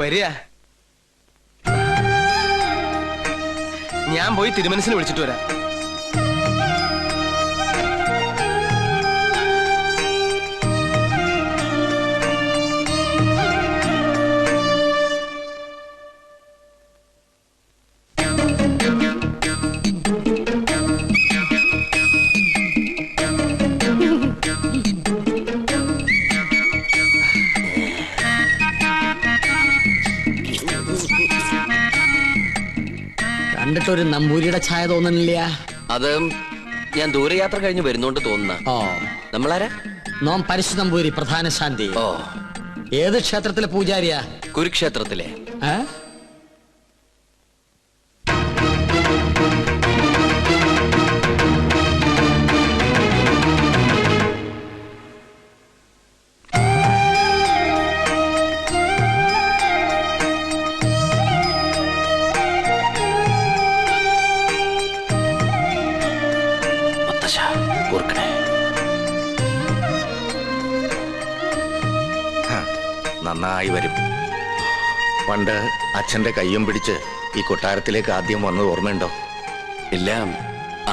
വരിക. ഞാൻ പോയി തിരുമനസിന് വിളിച്ചിട്ട് വരാം. കണ്ടിട്ടൊരു നമ്പൂരിയുടെ ഛായ തോന്നുന്നില്ല അത് ഞാൻ ദൂരയാത്ര കഴിഞ്ഞ് വരുന്നോണ്ട് തോന്നുന്ന. ഓ. നമ്മളാരാ? നോം പരിശു നമ്പൂരി പ്രധാന ശാന്തി. ഓ. ഏത് ക്ഷേത്രത്തിലെ പൂജാരിയാ? കുരുക്ഷേത്രത്തിലെ. ഏ? മുത്തശ്ശ ഓർക്കണേ നന്നായി വരും. പണ്ട് അച്ഛന്റെ കയ്യും പിടിച്ച് ഈ കൊട്ടാരത്തിലേക്ക് ആദ്യം വന്നത് ഓർമ്മയുണ്ടോ? ഇല്ല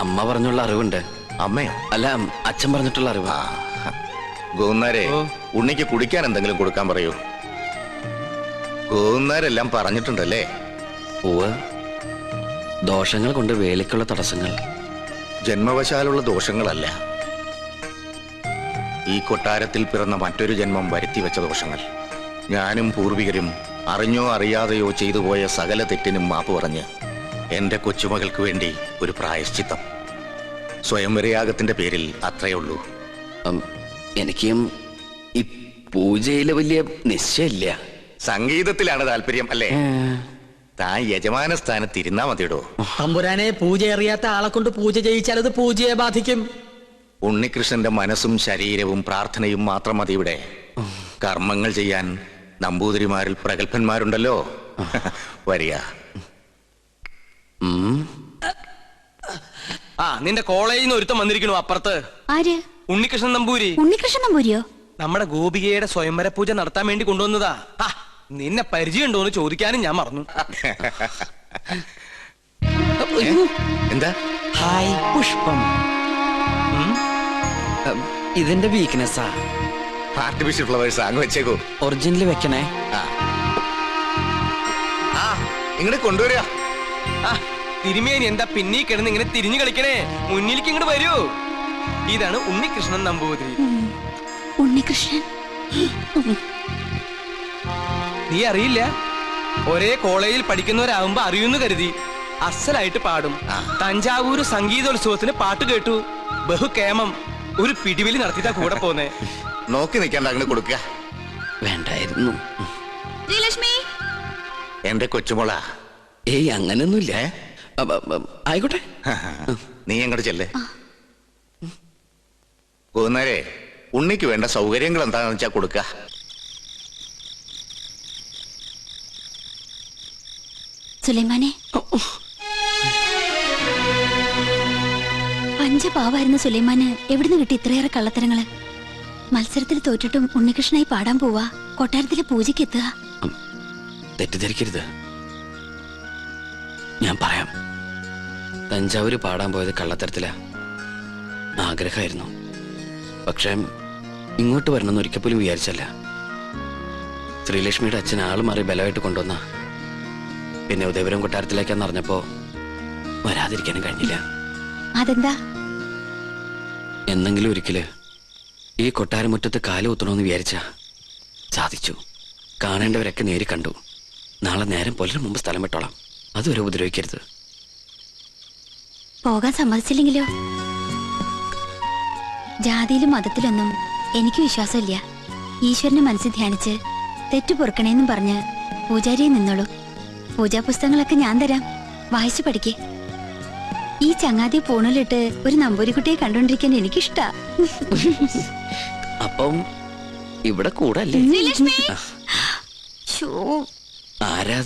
അമ്മ പറഞ്ഞുള്ള അറിവുണ്ട്. അമ്മയോ? അല്ല അച്ഛൻ പറഞ്ഞിട്ടുള്ള അറിവ്. ഗോന്നാരെ ഉണ്ണിക്ക് കുടിക്കാൻ എന്തെങ്കിലും കൊടുക്കാൻ പറയൂ. ഗോന്നാരെല്ലാം പറഞ്ഞിട്ടുണ്ടല്ലേ? പൂവ് ദോഷങ്ങൾ കൊണ്ട് വേലിക്കുള്ള തടസ്സങ്ങൾ. ജന്മവശാലുള്ള ദോഷങ്ങളല്ല. ഈ കൊട്ടാരത്തിൽ പിറന്ന മറ്റൊരു ജന്മം വരുത്തിവെച്ച ദോഷങ്ങൾ. ഞാനും പൂർവികരും അറിഞ്ഞോ അറിയാതെയോ ചെയ്തുപോയ സകല തെറ്റിനും മാപ്പ് പറഞ്ഞ് എന്റെ കൊച്ചുമകൾക്ക് വേണ്ടി ഒരു പ്രായശ്ചിത്തം. സ്വയംവരയാഗത്തിന്റെ പേരിൽ അത്രയേ ഉള്ളൂ. എനിക്കും ഈ പൂജയിലെ വലിയ നിശ്ചയമില്ല. സംഗീതത്തിലാണ് താല്പര്യം അല്ലേ? താൻ യജമാന സ്ഥാനത്ത് ഇരുന്നാ മതിയിടോ തമ്പുരാനെ പൂജ അറിയാത്ത ആളെ കൊണ്ട് പൂജ ചെയ്യിച്ചാൽ അത് പൂജയെ ബാധിക്കും. ഉണ്ണികൃഷ്ണന്റെ മനസ്സും ശരീരവും പ്രാർത്ഥനയും മാത്രം മതി ഇവിടെ. കർമ്മങ്ങൾ ചെയ്യാൻ നമ്പൂതിരിമാരിൽ പ്രഗത്ഭന്മാരുണ്ടല്ലോ. വരിക. ആ നിന്റെ കോളേജിൽ നിന്ന് ഒരുത്തം വന്നിരിക്കണു അപ്പുറത്ത്. ആര്? ഉണ്ണികൃഷ്ണൻ നമ്പൂരി. ഉണ്ണികൃഷ്ണൻ നമ്പൂരിയോ? നമ്മുടെ ഗോപികയുടെ സ്വയംവര പൂജ നടത്താൻ വേണ്ടി കൊണ്ടുവന്നതാ. ആ നിന്നെ പരിചയമുണ്ടോ എന്ന് ചോദിക്കാനും ഞാൻ മറന്നു. എന്താ? ഹായ് പുഷ്പം. ഇതിന്റെ വീക്ക്നെസ്സാ ആർട്ടിഫിഷ്യൽ ഫ്ലവേഴ്സ് അങ്ങ് വെച്ചേക്കോ. ഒറിജിനൽ വെക്കണേ. ആ. ആ ഇങ്ങോട്ട് കൊണ്ടുവരിക ആ തിരുമേനി എന്താ പിന്നീ കിടന്ന് ഇങ്ങനെ തിരിഞ്ഞു കളിക്കണേ? മുന്നിലേക്ക് ഇങ്ങോട്ട് വരൂ. ഇതാണ് ഉണ്ണികൃഷ്ണൻ നമ്പൂതിരി. ഉണ്ണികൃഷ്ണൻ. നീ അറിയില്ല. ഒരേ കോളേജിൽ പഠിക്കുന്നവരാകുമ്പോ അറിയുന്നു കരുതി. അസലായിട്ട് പാടും. തഞ്ചാവൂര് സംഗീതോത്സവത്തിന് പാട്ട് കേട്ടു. ബഹുകേമം. ഒരു പിടിവലി നടത്തിയിട്ടാ കൂടെ പോന്നെ. നോക്കി നിൽക്കാണ്ട് അങ്ങനെ കൊടുക്കുക. വേണ്ടായിരുന്നു. ശ്രീലക്ഷ്മി? എന്റെ കൊച്ചുമോള. ഏയ് അങ്ങനൊന്നുമില്ല. ആയിക്കോട്ടെ. നീ അങ്ങോട്ട് ചെല്ലേ. പോകുന്നേരെ ഉണ്ണിക്ക് വേണ്ട സൗകര്യങ്ങൾ എന്താണെന്ന് വെച്ചാ കൊടുക്കുക സുലൈമാനെ. പഞ്ചപാവായിരുന്ന സുലൈമാന് എവിടുന്ന് കിട്ടി ഇത്രയേറെ കള്ളത്തരങ്ങൾ? മത്സരത്തിൽ തോറ്റിട്ടും ഉണ്ണികൃഷ്ണനായി പാടാൻ പോവാ. കൊട്ടാരത്തിലെ പൂജയ്ക്ക് എത്തുക. തെറ്റിദ്ധരിക്കരുത്. ഞാൻ പറയാം. തഞ്ചാവൂര് പാടാൻ പോയത് കള്ളത്തരത്തിലാ. ആഗ്രഹമായിരുന്നു. പക്ഷേ ഇങ്ങോട്ട് വരണമെന്ന് ഒരിക്കൽ പോലും വിചാരിച്ചല്ല. ശ്രീലക്ഷ്മിയുടെ അച്ഛൻ ആൾ മാറി ബലമായിട്ട് കൊണ്ടുവന്ന പിന്നെ ഉദയപുരം കൊട്ടാരത്തിലേക്കാന്ന് അറിഞ്ഞപ്പോ വരാതിരിക്കാനും കഴിഞ്ഞില്ല. അതെന്താ? എന്നെങ്കിലും ഒരിക്കൽ ഈ കൊട്ടാരമുറ്റത്ത് കാൽ കുത്തണമെന്ന് വിചാരിച്ച സാധിച്ചു. കാണേണ്ടവരൊക്കെ നേരി കണ്ടു. നാളെ നേരം പുലരും മുമ്പ് സ്ഥലം വിട്ടോളാം. അതുവരെ ഉപദ്രവിക്കരുത്. പോകാൻ സമ്മതിച്ചില്ലെങ്കിലോ? ജാതിയിലും മതത്തിലൊന്നും എനിക്ക് വിശ്വാസമില്ല. ഈശ്വരനെ മനസ്സിൽ ധ്യാനിച്ച് തെറ്റു പൊറുക്കണേന്നും പറഞ്ഞ് പൂജാരിയെ നിന്നോളൂ. പൂജാ പുസ്തകങ്ങളൊക്കെ ഞാൻ തരാം. വായിച്ചു പഠിക്കേ. ഈ ചങ്ങാതി പൂണലിട്ട് ഒരു നമ്പൂരിക്കുട്ടിയെ കണ്ടോണ്ടിരിക്കാൻ എനിക്കിഷ്ടാ. അപ്പം ഇവിടെ കൂടല്ലേ?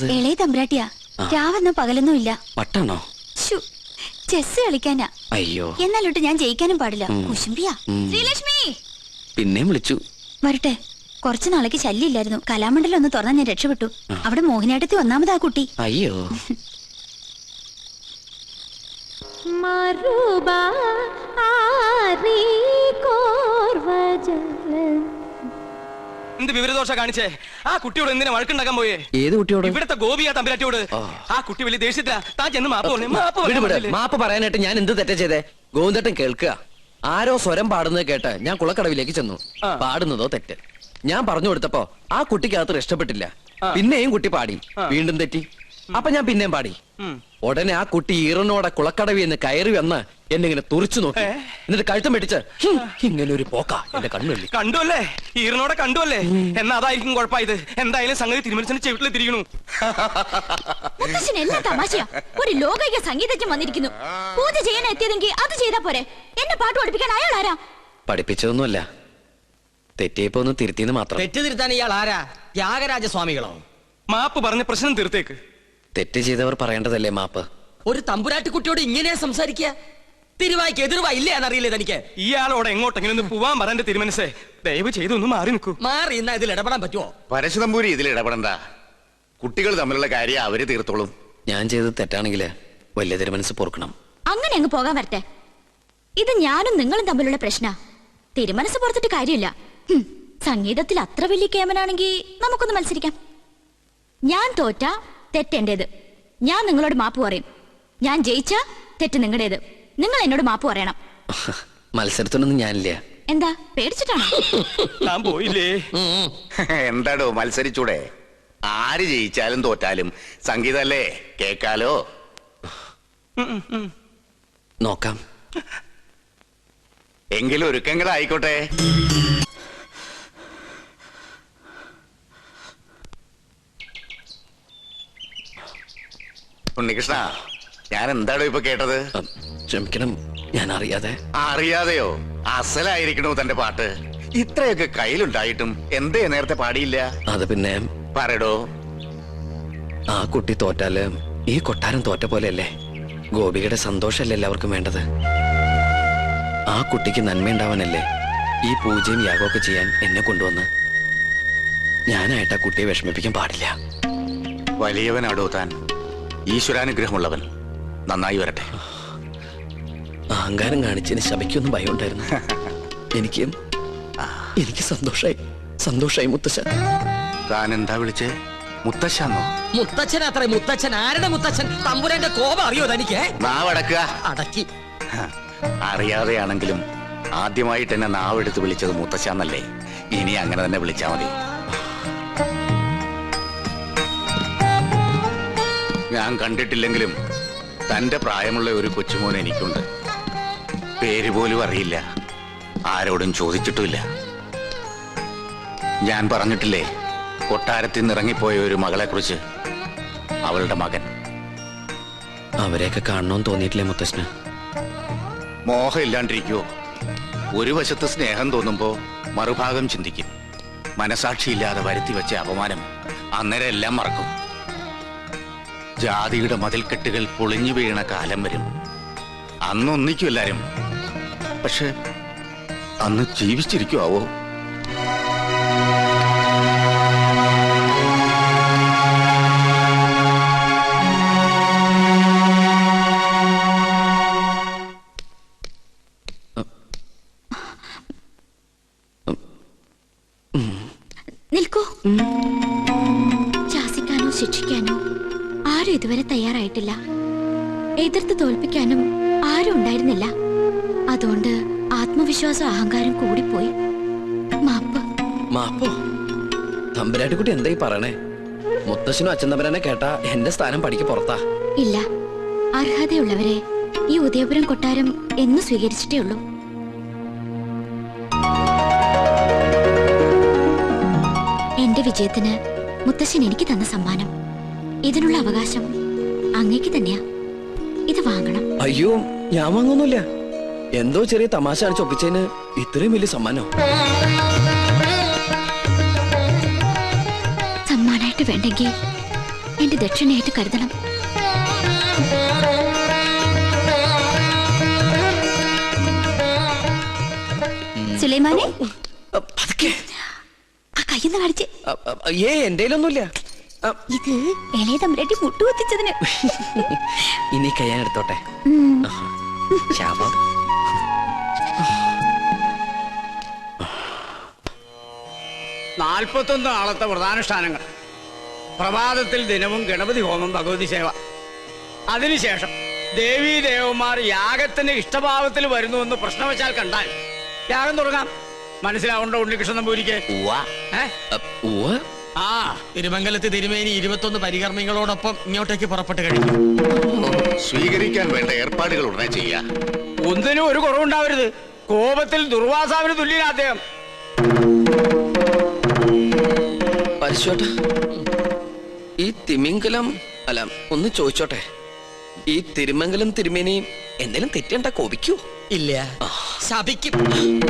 ഇളയ തമ്പ്രാട്ടിയാ. രാവെന്ന പകലൊന്നും ഇല്ല. പട്ടാണോ? ചെസ് കളിക്കാനാ. അയ്യോ. എന്നാലോട്ട് ഞാൻ ജയിക്കാനും പാടില്ല. കുശുമ്പിയാ. കുശുംബിയാ ഉം. ശ്രീലക്ഷ്മി! പിന്നെയും വിളിച്ചു. വരട്ടെ. കുറച്ചു നാളേക്ക് ശല്യമില്ലായിരുന്നു. കലാമണ്ഡലം ഒന്ന് തുറന്നാൽ ഞാൻ രക്ഷപ്പെട്ടു. അവിടെ മോഹിനിയാട്ടത്തിൽ ഒന്നാമതാ കുട്ടി. അയ്യോ. എന്ത് വിവരദോഷ കാണിച്ചേ? ആ കുട്ടിയോട് എന്തിനാ വഴക്കുണ്ടാക്കാൻ പോയേ? ഏത് കുട്ടിയോട്? ഇവിടത്തെ ഗോപിയ തമ്പുരാട്ടിയോട്. ആ. കുട്ടി വലിയ ദേഷ്യത്തിലാ. താൻ ചെന്ന് മാപ്പ് പറഞ്ഞു. മാപ്പ് പറയാനായിട്ട് ഞാൻ എന്ത് തെറ്റ ചെയ്തേ? ഗോവിന്ദട്ടൻ കേൾക്കുക. ആരോ സ്വരം പാടുന്നത് കേട്ട് ഞാൻ കുളക്കടവിലേക്ക് ചെന്നു. പാടുന്നതോ തെറ്റ്. ഞാൻ പറഞ്ഞു കൊടുത്തപ്പോ ആ കുട്ടിക്ക് അത്ര ഇഷ്ടപ്പെട്ടില്ല പിന്നെയും കുട്ടി പാടി. വീണ്ടും തെറ്റി. അപ്പൊ ഞാൻ പിന്നെയും പാടി. ഉടനെ ആ കുട്ടി ഈറനോടെ കുളക്കടവി എന്ന് കയറി വന്ന് എന്നെ ഇങ്ങനെ തുറിച്ചു നോക്കി. എന്നിട്ട് കഴുത്തം പിടിച്ച് ഇങ്ങനെ ഒരു പോക്ക എന്റെ കണ്ണുള്ളി. കണ്ടുവല്ലേ? ഈറനോടെ കണ്ടുവല്ലേ? എന്നാ അതായിരിക്കും കുഴപ്പമായത്. എന്തായാലും സംഗതി തിരുമനസിന്റെ ചെവിട്ടിൽ തിരിയണു. തമാശയാ? ഒരു ലോകൈക സംഗീതജ്ഞൻ വന്നിരിക്കുന്നു. പൂജ ചെയ്യാൻ എത്തിയതെങ്കിൽ അത് ചെയ്താ പോരെ. എന്നെ പാട്ട് പഠിപ്പിക്കാൻ അയാൾ ആരാ പഠിപ്പിച്ചതൊന്നുമല്ല. തെറ്റിയപ്പോ ഒന്ന് തിരുത്തിന്ന് മാത്രം. തെറ്റ് തിരുത്താൻ ഇയാൾ ആരാ? ത്യാഗരാജ സ്വാമികളോ മാപ്പ് പറഞ്ഞ പ്രശ്നം തീർത്തേക്ക്. തെറ്റ് ചെയ്തവർ പറയേണ്ടതല്ലേ മാപ്പ്? ഒരു തമ്പുരാട്ടിക്കുട്ടിയോട് ഇങ്ങനെയാ സംസാരിക്കുക തിരുവായ്ക്ക് എതിർവാ ഇല്ലേ എന്നറിയില്ലേ തനിക്ക്? ഇയാളോട് എങ്ങോട്ടെങ്കിലും ഒന്ന് പോവാൻ പറഞ്ഞ തിരുമനസേ. ദയവ് ചെയ്ത് ഒന്ന് മാറി നിൽക്കൂ. മാറി ഇന്നാ ഇതിൽ ഇടപെടാൻ പറ്റുമോ പരശുതമ്പൂരി ഇതിൽ ഇടപെടണ്ട. കുട്ടികൾ തമ്മിലുള്ള കാര്യം അവർ തീർത്തോളും. ഞാൻ ചെയ്തത് തെറ്റാണെങ്കിൽ വലിയ തിരുമനസ് പൊറുക്കണം. അങ്ങനെ അങ്ങ് പോകാൻ വരട്ടെ. ഇത് ഞാനും നിങ്ങളും തമ്മിലുള്ള പ്രശ്ന. തിരുമനസ് പുറത്തിട്ട് കാര്യമില്ല. സംഗീതത്തിൽ അത്ര വലിയ കേമനാണെങ്കിൽ നമുക്കൊന്ന് മത്സരിക്കാം. ഞാൻ തോറ്റ തെറ്റെന്റേത് ഞാൻ നിങ്ങളോട് മാപ്പ് പറയും. ഞാൻ ജയിച്ച തെറ്റ് നിങ്ങളുടേത്. നിങ്ങൾ എന്നോട് മാപ്പ് പറയണം. മത്സരത്തിനൊന്നും ഞാനില്ല. എന്താ പേടിച്ചിട്ടാണോ? ഞാൻ പോയില്ലേ? എന്താടോ മത്സരിച്ചൂടെ? ആര് ജയിച്ചാലും തോറ്റാലും സംഗീതല്ലേ? കേക്കാലോ? നോക്കാം. എങ്കിലും ഒരുക്കങ്ങളായിക്കോട്ടെ. ഉണ്ണികൃഷ്ണ ഞാൻ എന്താണോ ഇപ്പൊ കേട്ടത്? ക്ഷമിക്കണം ഞാൻ അറിയാതെ അറിയാതെയോ? അസലായിരിക്കണോ തന്റെ പാട്ട്? ഇത്രയൊക്കെ കയ്യിലുണ്ടായിട്ടും എന്തേ നേരത്തെ പാടിയില്ല? അത് പിന്നെ പറയടോ. ആ കുട്ടി തോറ്റാൽ ഈ കൊട്ടാരം തോറ്റ പോലെയല്ലേ? ഗോപികയുടെ സന്തോഷമല്ലേ എല്ലാവർക്കും വേണ്ടത്? ആ കുട്ടിക്ക് നന്മയുണ്ടാവാനല്ലേ ഈ പൂജയും യാഗമൊക്കെ ചെയ്യാൻ എന്നെ കൊണ്ടുവന്ന്? ഞാനായിട്ട് ആ കുട്ടിയെ വിഷമിപ്പിക്കാൻ പാടില്ല. വലിയവനാടോ താൻ? ഈശ്വരാനുഗ്രഹമുള്ളവൻ നന്നായി വരട്ടെ. അഹങ്കാരം കാണിച്ചതിന് ശബയ്ക്കൊന്നും ഭയം ഉണ്ടായിരുന്നു എനിക്ക് എനിക്ക് സന്തോഷായി സന്തോഷായി മുത്തശ്ശ. താൻ എന്താ വിളിച്ചേ? മുത്തശ്ശാന്നോ? മുത്തച്ഛൻ അത്ര മുത്തച്ഛൻ. ആരുടെ മുത്തച്ഛൻ? തമ്പുരന്റെ കോപം അറിയോ തനിക്ക്? നാവടക്കുക. അടക്കി. അറിയാതെയാണെങ്കിലും ആദ്യമായിട്ട് എന്നെ നാവെടുത്ത് വിളിച്ചത് മുത്തശ്ശാന്നല്ലേ. ഇനി അങ്ങനെ തന്നെ വിളിച്ചാൽ മതി. ഞാൻ കണ്ടിട്ടില്ലെങ്കിലും തന്റെ പ്രായമുള്ള ഒരു കൊച്ചുമോൻ എനിക്കുണ്ട്. പേര് പോലും അറിയില്ല. ആരോടും ചോദിച്ചിട്ടുമില്ല. ഞാൻ പറഞ്ഞിട്ടില്ലേ കൊട്ടാരത്തിൽ നിന്നിറങ്ങിപ്പോയ ഒരു മകളെക്കുറിച്ച്. അവളുടെ മകൻ. അവരെയൊക്കെ കാണണമെന്ന് തോന്നിയിട്ടില്ലേ മുത്തശ്ശന്? മോഹം ഇല്ലാണ്ടിരിക്കുവോ? ഒരു വശത്ത് സ്നേഹം തോന്നുമ്പോ മറുഭാഗം ചിന്തിക്കും. മനസാക്ഷിയില്ലാതെ വരുത്തി വെച്ച അപമാനം അന്നേരം എല്ലാം മറക്കും. ജാതിയുടെ മതിൽക്കെട്ടുകൾ പൊളിഞ്ഞു വീണ കാലം വരും. അന്ന് ഒന്നിക്കും എല്ലാരും. പക്ഷെ അന്ന് ജീവിച്ചിരിക്കുവോ നിൽക്കൂ. ശാസിക്കാനോ ശിക്ഷിക്കാനോ ആരും ഇതുവരെ തയ്യാറായിട്ടില്ല. എതിർത്ത് തോൽപ്പിക്കാനും ആരും ഉണ്ടായിരുന്നില്ല. അതുകൊണ്ട് ആത്മവിശ്വാസം അഹങ്കാരം കൂടിപ്പോയി. മാപ്പ്. മാപ്പോ? തമ്പുരാട്ടിക്കുട്ടി എന്തായി പറയണേ? മുത്തശ്ശനും അച്ഛൻ തമ്പുരാനെ കേട്ടാ എന്റെ സ്ഥാനം പഠിക്ക് പുറത്താ. ഇല്ല. അർഹതയുള്ളവരെ ഈ ഉദയപുരം കൊട്ടാരം എന്ന് സ്വീകരിച്ചിട്ടേ ഉള്ളൂ. എന്റെ വിജയത്തിന് മുത്തശ്ശൻ എനിക്ക് തന്ന സമ്മാനം. ഇതിനുള്ള അവകാശം അങ്ങേക്ക് തന്നെയാ. ഇത് വാങ്ങണം. അയ്യോ ഞാൻ വാങ്ങുന്നില്ല. എന്തോ ചെറിയ തമാശ അടിച്ച് ഒപ്പിച്ചതിന് ഇത്രയും വലിയ സമ്മാനോ? സമ്മാനായിട്ട് വേണ്ടെങ്കിൽ എന്റെ ദക്ഷിണയായിട്ട് കരുതണം. സുലൈമാനെ? പതുക്കെ. ആ കൈ എനിക്കൊന്ന് കാണിച്ച് ഏ എന്തേലൊന്നുമില്ല ഇത്? ഇളയ തമ്പുരാട്ടി മുട്ടുകുത്തിച്ചതിന് ഇനി കഴിയാൻ എടുത്തോട്ടെ. ശാപം നാൽപ്പത്തൊന്ന് നാളത്തെ വ്രതാനുഷ്ഠാനങ്ങൾ. പ്രഭാതത്തിൽ ദിനവും ഗണപതി ഹോമം ഭഗവതി സേവ. അതിനുശേഷം ദേവീ ദേവന്മാർ യാഗത്തിന് ഇഷ്ടഭാവത്തിൽ വരുന്നുവെന്ന് വെച്ചാൽ കണ്ടാൽ യാഗം തുടങ്ങാം. മനസ്സിലാവണ്ടോ ഉണ്ണികൃഷ്ണൻ നമ്പൂരിക്ക്? ഏ? ആ തിരുമംഗലത്ത് തിരുമേനി ഇരുപത്തൊന്ന് പരികർമ്മികളോടൊപ്പം ഇങ്ങോട്ടേക്ക് പുറപ്പെട്ട് കഴിഞ്ഞു. സ്വീകരിക്കാൻ വേണ്ട ഏർപ്പാടുകൾ ഉടനെ ചെയ്യാ. ഒന്നിനും ഒരു കുറവുണ്ടാവരുത്. കോപത്തിൽ ദുർവാസാവിന് തുല്യ അദ്ദേഹം. ഈ തിമിംഗലം അല്ല ഒന്ന് ചോദിച്ചോട്ടെ. ഈ തിരുമംഗലം തിരുമേനിയും എന്തെങ്കിലും തെറ്റേണ്ട കോപിക്കൂ. ഇല്ല. ശപിക്കും.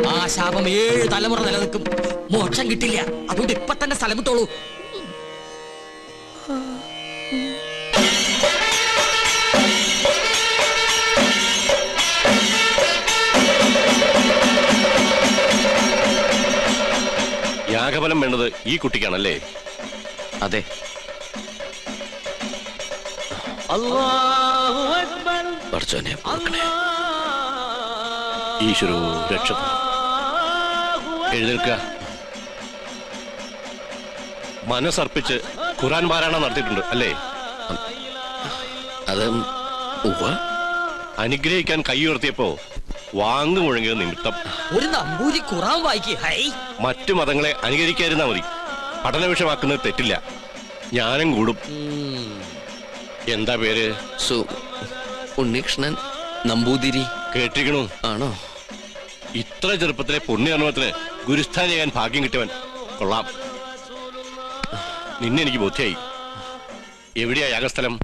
ആ ശാപം ഏഴ് തലമുറ നിലനിൽക്കും. മോക്ഷം കിട്ടില്ല. അതുകൊണ്ട് ഇപ്പൊ തന്നെ സ്ഥലം വിട്ടോളൂ. യാഗഫലം വേണ്ടത് ഈ കുട്ടിക്കാണല്ലേ? അതെ. പഠിച്ചോനെ പൊറുക്കണേ. ഈശ്വരോ രക്ഷ എഴുന്നേൽക്കുക. മനസ്സർപ്പിച്ച് ഖുറാൻ പാരായണം നടത്തിയിട്ടുണ്ട് അല്ലേ? അത് അനുഗ്രഹിക്കാൻ കൈ ഉയർത്തിയപ്പോ വാങ്ങു മുഴങ്ങിയത് നിമിത്തം. ഒരു നമ്പൂരി ഖുറാൻ വായിക്കേ ഹൈ. മറ്റു മതങ്ങളെ അനുകരിക്കാതിരുന്നാ മതി. പഠന വിഷയമാക്കുന്നത് തെറ്റില്ല. ജ്ഞാനം കൂടും. എന്താ പേര്? സു ഉണ്ണികൃഷ്ണൻ നമ്പൂതിരി. കേട്ടിരിക്കണു. ആണോ? ഇത്ര ചെറുപ്പത്തിലെ പുണ്യകർമ്മത്തിന് ചെയ്യാൻ ഭാഗ്യം കിട്ടിയവൻ കൊള്ളാം. നിന്നെ എനിക്ക് ബോധ്യായി. എവിടെയാ യാഗസ്ഥലം?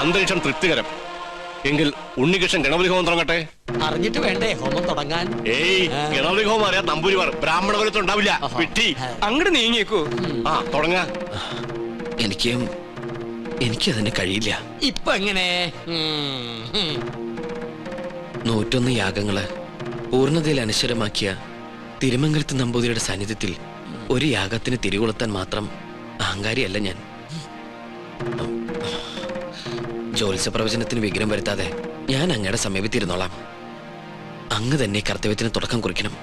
അന്തരീക്ഷം തൃപ്തികരം. എങ്കിൽ ഉണ്ണികൃഷ്ണൻ ഗണപതി ഹോമം തുടങ്ങട്ടെ? അറിഞ്ഞിട്ട് വേണ്ടേ ഹോമം തുടങ്ങാൻ? ഏയ് ഗണപതി ഹോമം അറിയാൻ നമ്പൂരിമാർ ബ്രാഹ്മണ കുലത്തിൽ ഉണ്ടാവില്ല. വിട്ടി. അങ്ങോട്ട് നീങ്ങിയേക്കൂ. ആ തുടങ്ങാ. എനിക്ക് എനിക്ക് അതിന് കഴിയില്ല. ഇപ്പൊ എങ്ങനെ. നൂറ്റൊന്ന് യാഗങ്ങൾ പൂർണതയിൽ അനശ്വരമാക്കിയ തിരുമംഗലത്ത് നമ്പൂതിരിയുടെ സാന്നിധ്യത്തിൽ ഒരു യാഗത്തിന് തിരികൊളുത്താൻ മാത്രം അഹങ്കാരിയല്ല ഞാൻ. ജ്യോത്സ്യ പ്രവചനത്തിന് വിഘ്നം വരുത്താതെ ഞാൻ അങ്ങയുടെ സമീപത്തിരുന്നോളാം. അങ്ങ് തന്നെ കർത്തവ്യത്തിന് തുടക്കം കുറിക്കണം.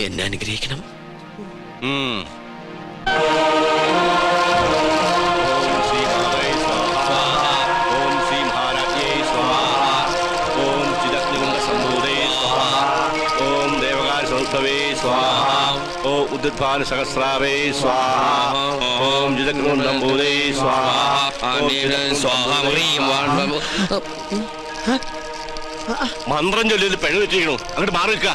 എന്നെ അനുഗ്രഹിക്കണം. സ്വാഹ. ഓം സ്വാഹ. സ്വാഹ. സ്വാഹ സഹസ്രാവേ സ്വാഹ. ഓം സ്വാഹ. മന്ത്രം ചൊല്ലിയത് പെണ് തെറ്റിക്കണു അങ്ങോട്ട് മാറി നിൽക്കുക.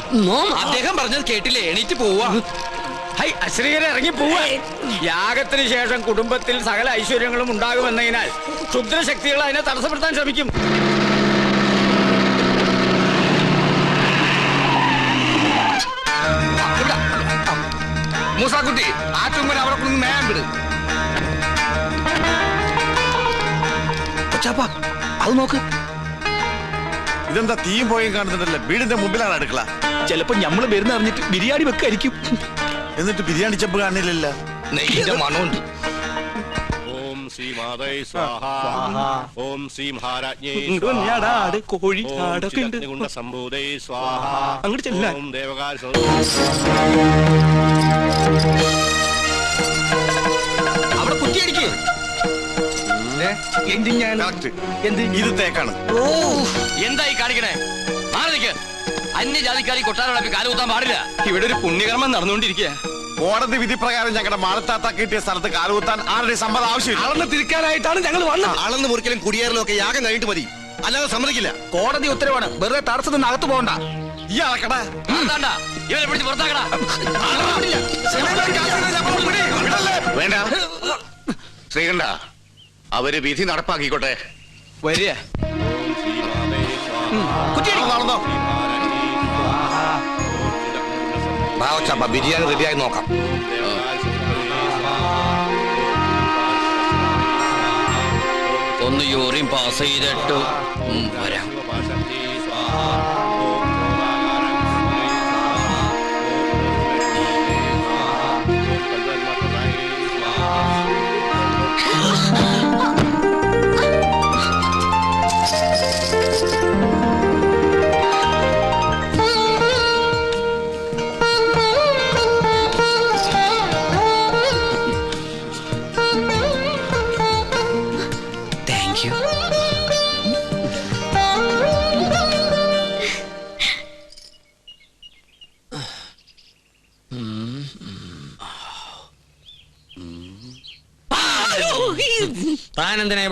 അദ്ദേഹം പറഞ്ഞത് കേട്ടില്ലേ? എണീറ്റ് പോവാ ഹൈ അശ്രീകരെ ഇറങ്ങി പോവാ യാഗത്തിന് ശേഷം കുടുംബത്തിൽ സകല ഐശ്വര്യങ്ങളും ഉണ്ടാകുമെന്നതിനാൽ ക്ഷുദ്രശക്തികൾ അതിനെ തടസ്സപ്പെടുത്താൻ ശ്രമിക്കും. വിട് കൊച്ചാപ്പ അത് നോക്ക്. ഇതെന്താ തീയും പോയും കാണുന്നുണ്ടല്ലേ വീടിന്റെ മുമ്പിലാണ് അടുക്കള. ചിലപ്പോ ഞമ്മൾ വരുന്ന അറിഞ്ഞിട്ട് ബിരിയാണി വെക്കായിരിക്കും. എന്നിട്ട് ബിരിയാണി ചെമ്പ് കാണില്ല മണമുണ്ട്. ഓം ശ്രീ മാതേ സ്വാഹ. ഓം ശ്രീ മഹാരാജ്ഞേ ഇങ്ങോട്ട് സ്വാഹ. വന്നെയാടാ, ആട്, കോഴി, ഓം ആടൊക്കെ ഉണ്ട്. ചിദഗ്നികുണ്ട സംഭൂതേ സ്വാഹ. അങ്ങോട്ട് ചെല്ലാം ഓം ദേവകാല ഇത് തേക്കാണ് എന്തായി കാണിക്കണേ മാറി നിൽക്ക് അന്യജാതിക്കാരി കൊട്ടാരം കാലുകുത്താൻ പാടില്ല ഇവിടെ ഒരു പുണ്യകർമ്മം നടന്നുകൊണ്ടിരിക്കുക കോടതി വിധി പ്രകാരം ഞങ്ങളുടെ മാളത്താത്ത കിട്ടിയ സ്ഥലത്ത് കാലുകുത്താൻ ആരുടെ സമ്മതം ആവശ്യമില്ല അളന്ന് തിരിക്കാനായിട്ടാണ് ഞങ്ങൾ വന്നത് അളന്ന് മുറിക്കലും കുടിയേറലും ഒക്കെ യാഗം കഴിഞ്ഞിട്ട് മതി അല്ലാതെ സമ്മതിക്കില്ല കോടതി ഉത്തരവാണ് വെറുതെ തടസ്സത്തിൽ നിന്ന് അകത്ത് പോകണ്ട ഈ അളക്കടാ ഇവരെ പിടിച്ച് പുറത്താക്കടാ വേണ്ട ശ്രീകണ്ഠ അവർ വിധി നടപ്പാക്കിക്കോട്ടെ. വരിക. നടന്നോ? ബിരിയാണി റെഡിയായി നോക്കാം. ഒന്ന് യൂറിൻ പാസ് ചെയ്തിട്ടു ഉം, വരാം.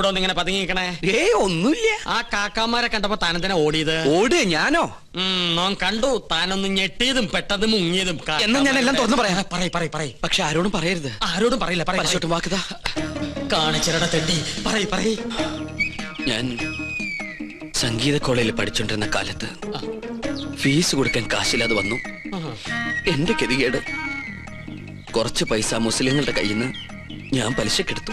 താൻ ഇങ്ങനെ പതുങ്ങിക്കണേ ഏ ഒന്നുമില്ല. ആ കാക്കാമാരെ കണ്ടപ്പോ താൻ തന്നെ ഓടിയത്? ഓട് ഞാനോ? ഉം, നോൻ കണ്ടു. താനൊന്ന് ഞെട്ടിയതും പെട്ടെന്ന് മുങ്ങിയതും എന്നാ ഞാൻ എല്ലാം തുറന്നു പറയാം. പറയ് പറയ് പറയ. പക്ഷെ ആരോടും പറയരുത്. ആരോടും പറയില്ല പറയോട്ട് വാക്കുതാ കാണിച്ചരട തെട്ടി പറയ് പറയ്. ഞാൻ സംഗീത കോളേജിൽ പഠിച്ചോണ്ടിരുന്ന കാലത്ത് ഫീസ് കൊടുക്കാൻ കാശില്ലാതെ വന്നു. എന്റെ ഗതികേട്. കുറച്ച് പൈസ മുസ്ലിങ്ങളുടെ കയ്യിൽ നിന്ന് ഞാൻ പലിശക്കെടുത്തു.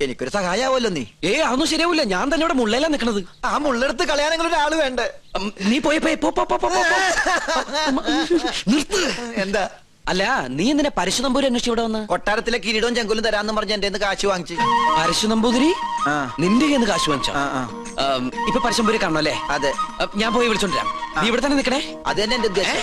എനിക്കൊരു സഹായാവല്ലോ നീ ഏ അതൊന്നും ശരിയാവില്ല ഞാൻ തന്നെ ഇവിടെ മുള്ളയിലാ നിക്കണത് ആ മുള്ളെടുത്ത് കളയാനെങ്കിലും ഒരാൾ വേണ്ടേ ഉം, നീ പോയി പോയി പോ, പോ, പോ, പോ, പോ, പോ. നിർത്ത് എന്താ അല്ല നീ എന്തിനാ പരശു നമ്പൂരി അന്വേഷിച്ച് ഇവിടെ വന്ന് കൊട്ടാരത്തിലെ കിരീടവും ചെങ്കുലും തരാന്ന് പറഞ്ഞ് എന്റെ കാശ് വാങ്ങിച്ചു പരശു നമ്പൂതിരി ആ. നിന്റെ കയ്യിൽ നിന്ന് കാശ് വാങ്ങിച്ചോ ആ, ആ. ഉം, ഇപ്പൊ പരശുമ്പൂരി കാണുമല്ലേ അതെ ഉം, ഞാൻ പോയി വിളിച്ചോണ്ടിരാം നീ ഇവിടെ തന്നെ നിക്കണേ അത് തന്നെ എന്റെ ഉദ്ദേശം